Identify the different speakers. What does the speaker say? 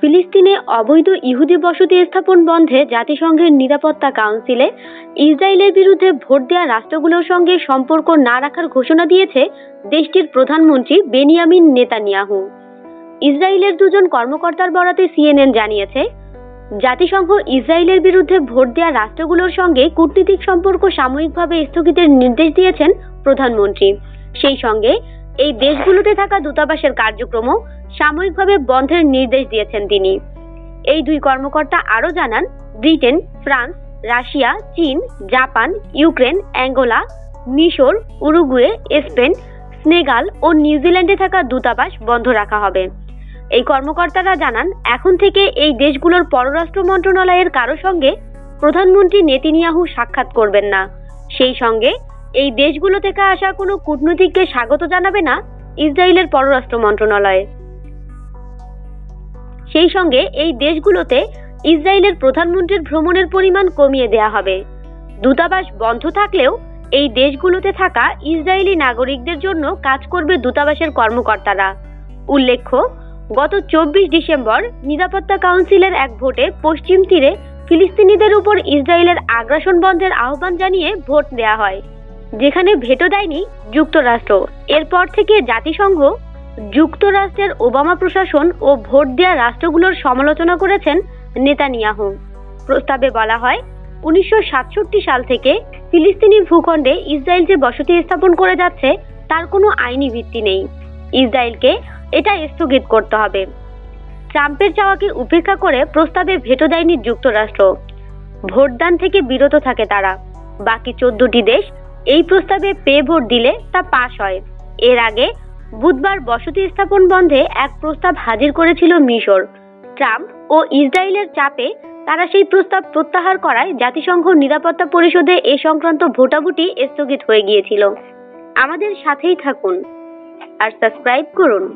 Speaker 1: ফিলিস্তিনে অবৈধ ইহুদি বসতি স্থাপন বন্ধে জাতিসংঘের নিরাপত্তা কাউন্সিলে ইসরায়েলের বিরুদ্ধে ভোট দেওয়া রাষ্ট্রগুলোর সঙ্গে সম্পর্ক না রাখার ঘোষণা দিয়েছে দেশটির প্রধানমন্ত্রী বেনিয়ামিন নেতানিয়াহু ইসরায়েলের দুজন কর্মকর্তার বরাতে সিএনএন জানিয়েছে জাতিসংঘ ইসরায়েলের বিরুদ্ধে ভোট দেওয়া রাষ্ট্রগুলোর সঙ্গে কূটনৈতিক সম্পর্ক সাময়িকভাবে স্থগিতের নির্দেশ দিয়েছেন প্রধানমন্ত্রী সেই সঙ্গে এই দেশগুলোতে থাকা দূতাবাসের কার্যক্রমও সাময়িকভাবে বন্ধের নির্দেশ দিয়েছেন তিনি এই দুই কর্মকর্তা আরও জানান ব্রিটেন ফ্রান্স রাশিয়া চীন জাপান ইউক্রেন অ্যাঙ্গোলা মিশর উরুগুয়ে স্পেন স্নেগাল ও নিউজিল্যান্ডে থাকা দূতাবাস বন্ধ রাখা হবে এই কর্মকর্তারা জানান এখন থেকে এই দেশগুলোর পররাষ্ট্র মন্ত্রণালয়ের কারো সঙ্গে প্রধানমন্ত্রী নেতিনিয়াহু সাক্ষাৎ করবেন না সেই সঙ্গে এই দেশগুলো থেকে আসা কোনো কূটনীতিককে স্বাগত জানাবে না ইসরায়েলের পররাষ্ট্র মন্ত্রণালয় সেই সঙ্গে এই দেশগুলোতে ইসরায়েলের প্রধানমন্ত্রীর ভ্রমণের পরিমাণ কমিয়ে দেয়া হবে দূতাবাস বন্ধ থাকলেও এই দেশগুলোতে থাকা ইসরায়েলি নাগরিকদের জন্য কাজ করবে দূতাবাসের কর্মকর্তারা উল্লেখ্য গত চব্বিশ ডিসেম্বর নিরাপত্তা কাউন্সিলের এক ভোটে পশ্চিম তীরে ফিলিস্তিনিদের উপর ইসরায়েলের আগ্রাসন বন্ধের আহ্বান জানিয়ে ভোট দেয়া হয় যেখানে ভেটো দেয়নি যুক্তরাষ্ট্র এরপর থেকে জাতিসংঘ যুক্তরাষ্ট্রের ওবামা প্রশাসন ও ভোট দেয়া রাষ্ট্রগুলোর সমালোচনা করেছেন নেতানিয়াহু প্রস্তাবে বলা হয় উনিশশো সাল থেকে ফিলিস্তিনি ভূখণ্ডে ইসরায়েল যে বসতি স্থাপন করে যাচ্ছে তার কোনো আইনি ভিত্তি নেই ইসরায়েলকে এটা স্থগিত করতে হবে ট্রাম্পের চাওয়াকে উপেক্ষা করে প্রস্তাবে ভেটো দেয়নি যুক্তরাষ্ট্র ভোটদান থেকে বিরত থাকে তারা বাকি চোদ্দটি দেশ এই প্রস্তাবে পে ভোট দিলে তা পাশ হয় এর আগে বুধবার বসতি স্থাপন বন্ধে এক প্রস্তাব হাজির করেছিল মিশর ট্রাম্প ও ইসরায়েলের চাপে তারা সেই প্রস্তাব প্রত্যাহার করায় জাতিসংঘ নিরাপত্তা পরিষদে এ সংক্রান্ত ভোটাভুটি স্থগিত হয়ে গিয়েছিল আমাদের সাথেই থাকুন আর সাবস্ক্রাইব করুন